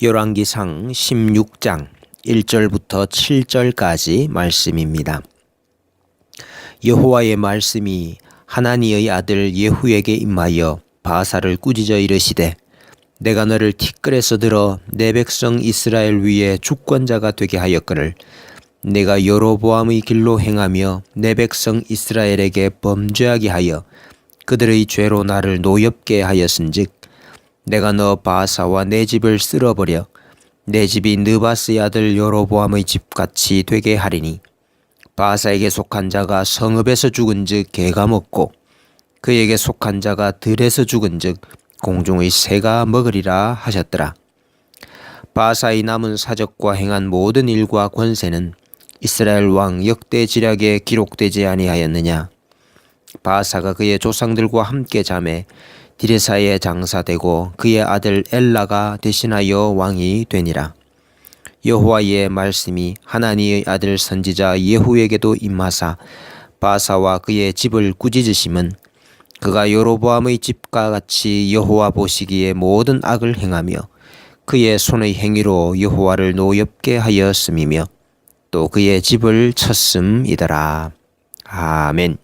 열왕기상 16장 1절부터 7절까지 말씀입니다. 여호와의 말씀이 하나니의 아들 예후에게 임하여 바사를 꾸짖어 이르시되 내가 너를 티끌에서 들어 내 백성 이스라엘 위에 주권자가 되게 하였거늘 내가 여로보암의 길로 행하며 내 백성 이스라엘에게 범죄하게 하여 그들의 죄로 나를 노엽게 하였은즉 내가 너 바사와 내 집을 쓸어버려 내 집이 느바스의 아들 여로보암의 집같이 되게 하리니 바사에게 속한 자가 성읍에서 죽은즉 개가 먹고 그에게 속한 자가 들에서 죽은즉 공중의 새가 먹으리라 하셨더라. 바사의 남은 사적과 행한 모든 일과 권세는 이스라엘 왕 역대 지략에 기록되지 아니하였느냐? 바사가 그의 조상들과 함께 잠에 디레사에 장사되고 그의 아들 엘라가 대신하여 왕이 되니라. 여호와의 말씀이 하나니의 아들 선지자 예후에게도 임하사 바사와 그의 집을 꾸짖으심은 그가 여로보암의 집과 같이 여호와 보시기에 모든 악을 행하며 그의 손의 행위로 여호와를 노엽게 하였음이며 또 그의 집을 쳤음이더라. 아멘.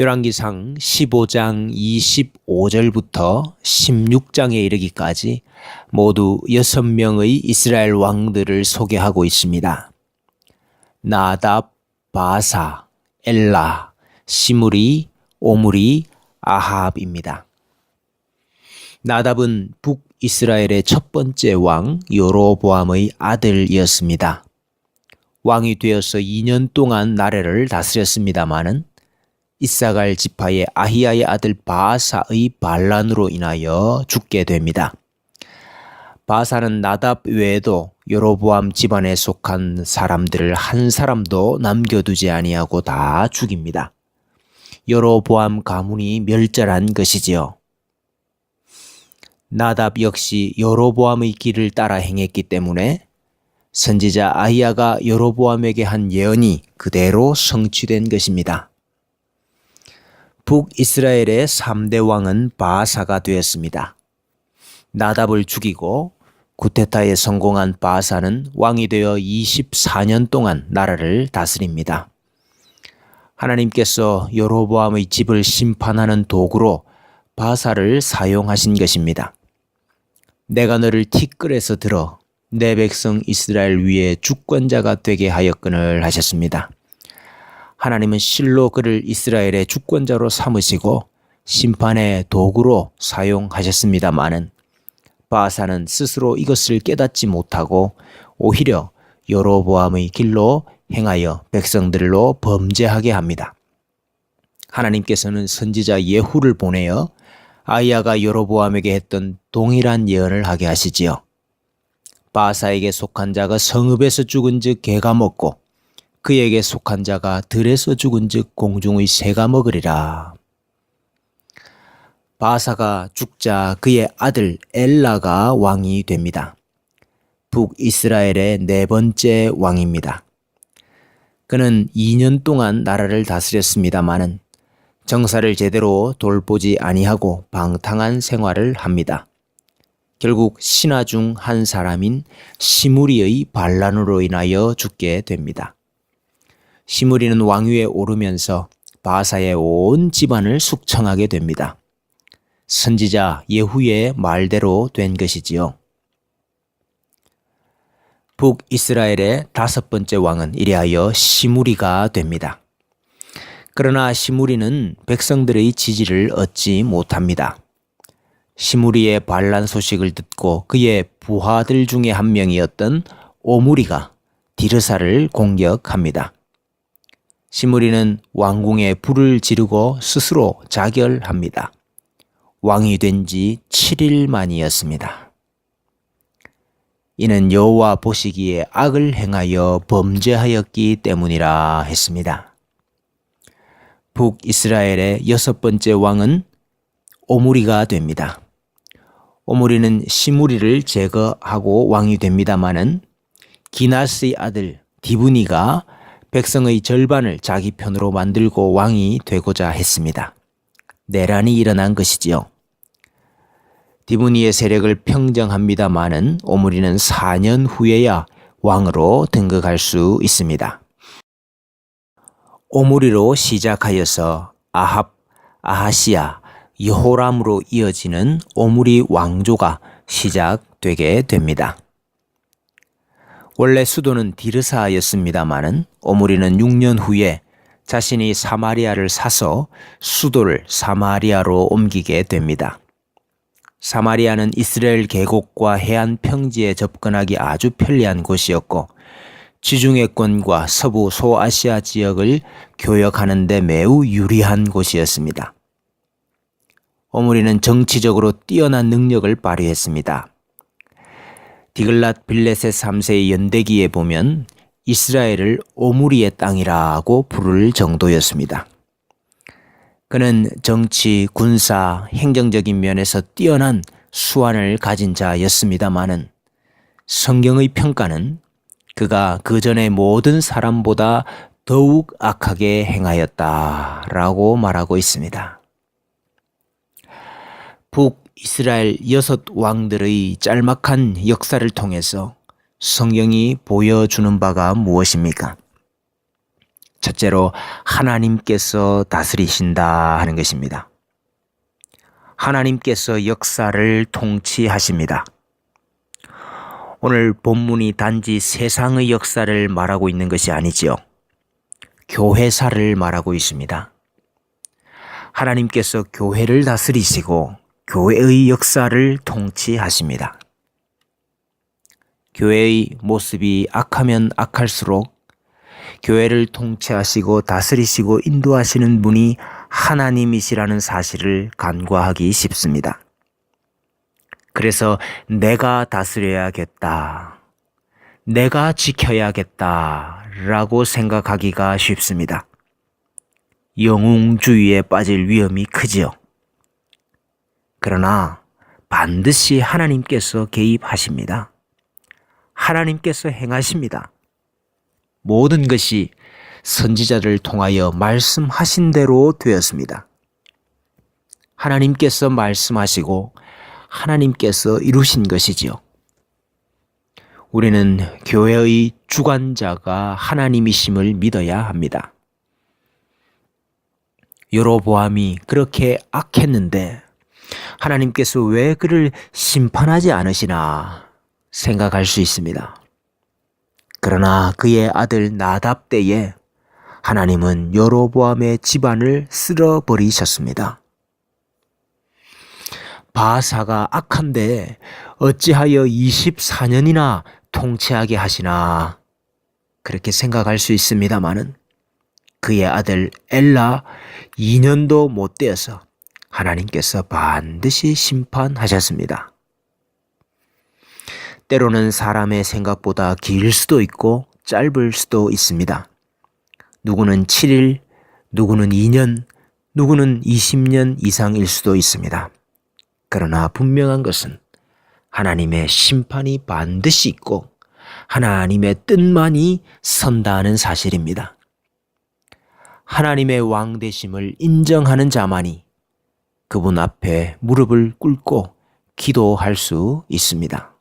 열왕기상 15장 25절부터 16장에 이르기까지 모두 6명의 이스라엘 왕들을 소개하고 있습니다. 나답, 바사, 엘라, 시무리, 오무리, 아합입니다. 나답은 북이스라엘의 첫 번째 왕 요로보암의 아들이었습니다. 왕이 되어서 2년 동안 나라를 다스렸습니다마는 이사갈 지파의 아히야의 아들 바사의 반란으로 인하여 죽게 됩니다. 바사는 나답 외에도 여로보암 집안에 속한 사람들을 한 사람도 남겨두지 아니하고 다 죽입니다. 여로보암 가문이 멸절한 것이지요. 나답 역시 여로보암의 길을 따라 행했기 때문에 선지자 아히야가 여로보암에게 한 예언이 그대로 성취된 것입니다. 북이스라엘의 3대 왕은 바사가 되었습니다. 나답을 죽이고 구테타에 성공한 바사는 왕이 되어 24년 동안 나라를 다스립니다. 하나님께서 여로보암의 집을 심판하는 도구로 바사를 사용하신 것입니다. 내가 너를 티끌에서 들어 내 백성 이스라엘 위에 주권자가 되게 하였거늘 하셨습니다. 하나님은 실로 그를 이스라엘의 주권자로 삼으시고 심판의 도구로 사용하셨습니다마는 바사는 스스로 이것을 깨닫지 못하고 오히려 여로보암의 길로 행하여 백성들로 범죄하게 합니다. 하나님께서는 선지자 예후를 보내어 아이야가 여로보암에게 했던 동일한 예언을 하게 하시지요. 바사에게 속한 자가 성읍에서 죽은 즉 개가 먹고 그에게 속한 자가 들에서 죽은즉 공중의 새가 먹으리라. 바사가 죽자 그의 아들 엘라가 왕이 됩니다. 북이스라엘의 네 번째 왕입니다. 그는 2년 동안 나라를 다스렸습니다마는 정사를 제대로 돌보지 아니하고 방탕한 생활을 합니다. 결국 신하 중 한 사람인 시무리의 반란으로 인하여 죽게 됩니다. 시무리는 왕위에 오르면서 바사의 온 집안을 숙청하게 됩니다. 선지자 예후의 말대로 된 것이지요. 북이스라엘의 다섯 번째 왕은 이리하여 시무리가 됩니다. 그러나 시무리는 백성들의 지지를 얻지 못합니다. 시무리의 반란 소식을 듣고 그의 부하들 중에 한 명이었던 오무리가 디르사를 공격합니다. 시무리는 왕궁에 불을 지르고 스스로 자결합니다. 왕이 된 지 7일 만이었습니다. 이는 여호와 보시기에 악을 행하여 범죄하였기 때문이라 했습니다. 북이스라엘의 여섯 번째 왕은 오무리가 됩니다. 오무리는 시무리를 제거하고 왕이 됩니다마는 기나스의 아들 디브니가 백성의 절반을 자기 편으로 만들고 왕이 되고자 했습니다. 내란이 일어난 것이지요. 디브니의 세력을 평정합니다마는 오므리는 4년 후에야 왕으로 등극할 수 있습니다. 오므리로 시작하여서 아합, 아하시아, 여호람으로 이어지는 오므리 왕조가 시작되게 됩니다. 원래 수도는 디르사였습니다마는 오므리는 6년 후에 자신이 사마리아를 사서 수도를 사마리아로 옮기게 됩니다. 사마리아는 이스라엘 계곡과 해안 평지에 접근하기 아주 편리한 곳이었고 지중해권과 서부 소아시아 지역을 교역하는 데 매우 유리한 곳이었습니다. 오므리는 정치적으로 뛰어난 능력을 발휘했습니다. 디글랏 빌레셋 3세의 연대기에 보면 이스라엘을 오므리의 땅이라고 부를 정도였습니다. 그는 정치, 군사, 행정적인 면에서 뛰어난 수완을 가진 자였습니다마는 성경의 평가는 그가 그 전에 모든 사람보다 더욱 악하게 행하였다라고 말하고 있습니다. 북 이스라엘 여섯 왕들의 짤막한 역사를 통해서 성경이 보여주는 바가 무엇입니까? 첫째로 하나님께서 다스리신다 하는 것입니다. 하나님께서 역사를 통치하십니다. 오늘 본문이 단지 세상의 역사를 말하고 있는 것이 아니지요. 교회사를 말하고 있습니다. 하나님께서 교회를 다스리시고 교회의 역사를 통치하십니다. 교회의 모습이 악하면 악할수록 교회를 통치하시고 다스리시고 인도하시는 분이 하나님이시라는 사실을 간과하기 쉽습니다. 그래서 내가 다스려야겠다. 내가 지켜야겠다. 라고 생각하기가 쉽습니다. 영웅주의에 빠질 위험이 크지요. 그러나 반드시 하나님께서 개입하십니다. 하나님께서 행하십니다. 모든 것이 선지자를 통하여 말씀하신 대로 되었습니다. 하나님께서 말씀하시고 하나님께서 이루신 것이지요. 우리는 교회의 주관자가 하나님이심을 믿어야 합니다. 여로보암이 그렇게 악했는데 하나님께서 왜 그를 심판하지 않으시나 생각할 수 있습니다. 그러나 그의 아들 나답 때에 하나님은 여로보암의 집안을 쓸어버리셨습니다. 바사가 악한데 어찌하여 24년이나 통치하게 하시나 그렇게 생각할 수 있습니다마는 그의 아들 엘라 2년도 못 되어서 하나님께서 반드시 심판하셨습니다. 때로는 사람의 생각보다 길 수도 있고 짧을 수도 있습니다. 누구는 7일, 누구는 2년, 누구는 20년 이상일 수도 있습니다. 그러나 분명한 것은 하나님의 심판이 반드시 있고 하나님의 뜻만이 선다는 사실입니다. 하나님의 왕 되심을 인정하는 자만이 그분 앞에 무릎을 꿇고 기도할 수 있습니다.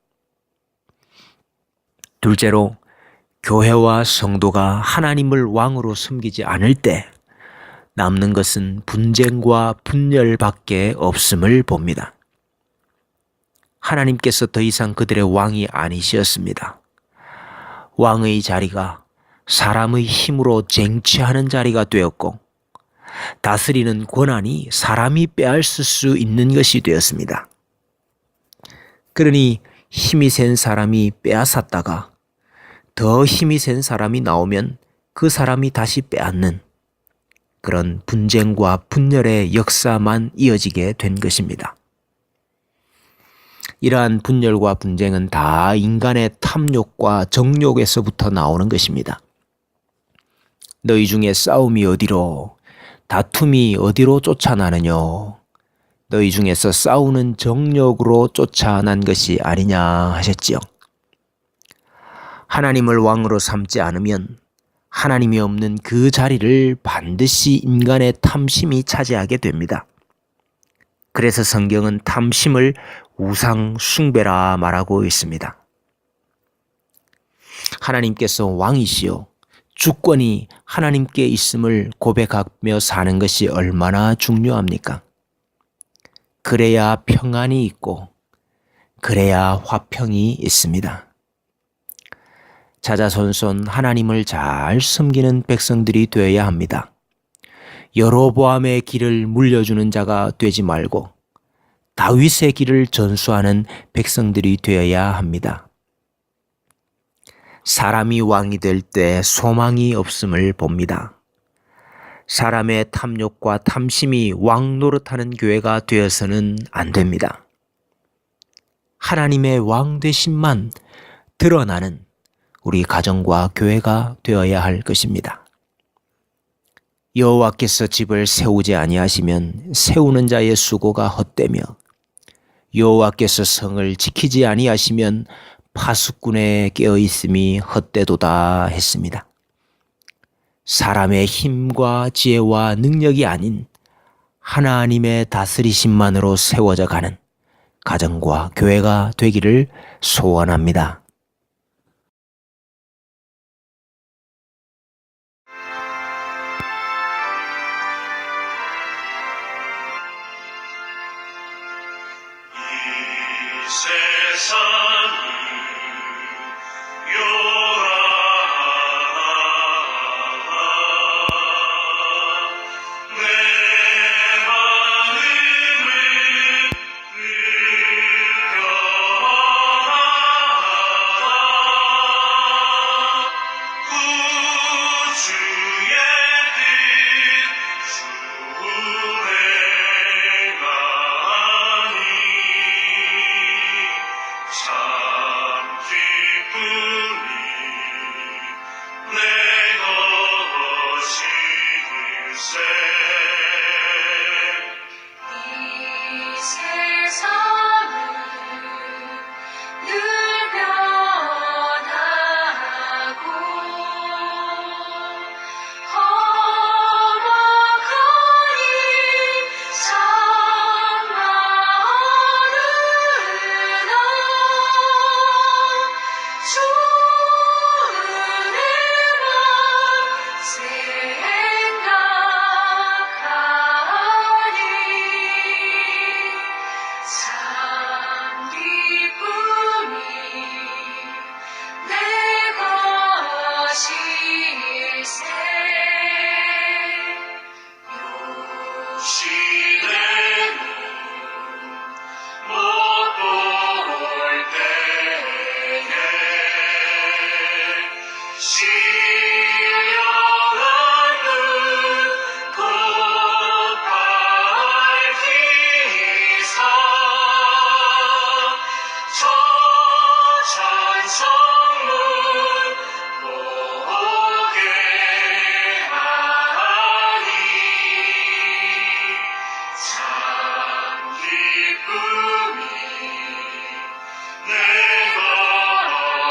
둘째로 교회와 성도가 하나님을 왕으로 섬기지 않을 때 남는 것은 분쟁과 분열밖에 없음을 봅니다. 하나님께서 더 이상 그들의 왕이 아니셨습니다. 왕의 자리가 사람의 힘으로 쟁취하는 자리가 되었고 다스리는 권한이 사람이 빼앗을 수 있는 것이 되었습니다. 그러니 힘이 센 사람이 빼앗았다가 더 힘이 센 사람이 나오면 그 사람이 다시 빼앗는 그런 분쟁과 분열의 역사만 이어지게 된 것입니다. 이러한 분열과 분쟁은 다 인간의 탐욕과 정욕에서부터 나오는 것입니다. 너희 중에 싸움이 어디로, 다툼이 어디로 쫓아나느냐? 너희 중에서 싸우는 정욕으로 쫓아난 것이 아니냐 하셨지요. 하나님을 왕으로 삼지 않으면 하나님이 없는 그 자리를 반드시 인간의 탐심이 차지하게 됩니다. 그래서 성경은 탐심을 우상 숭배라 말하고 있습니다. 하나님께서 왕이시요 주권이 하나님께 있음을 고백하며 사는 것이 얼마나 중요합니까? 그래야 평안이 있고 그래야 화평이 있습니다. 자자손손 하나님을 잘 섬기는 백성들이 되어야 합니다. 여로보암의 길을 물려주는 자가 되지 말고 다윗의 길을 전수하는 백성들이 되어야 합니다. 사람이 왕이 될 때 소망이 없음을 봅니다. 사람의 탐욕과 탐심이 왕 노릇하는 교회가 되어서는 안 됩니다. 하나님의 왕 되심만 드러나는 우리 가정과 교회가 되어야 할 것입니다. 여호와께서 집을 세우지 아니하시면 세우는 자의 수고가 헛되며 여호와께서 성을 지키지 아니하시면 파수꾼의 깨어 있음이 헛되도다 했습니다. 사람의 힘과 지혜와 능력이 아닌 하나님의 다스리심만으로 세워져 가는 가정과 교회가 되기를 소원합니다.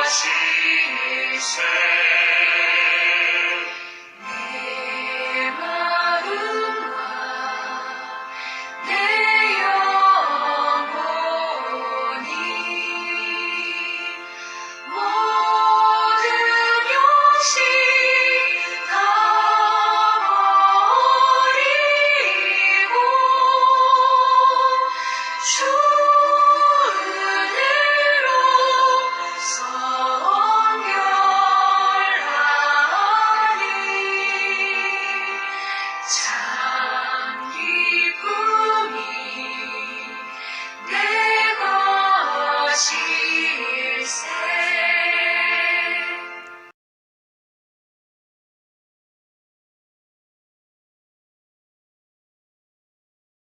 다시 새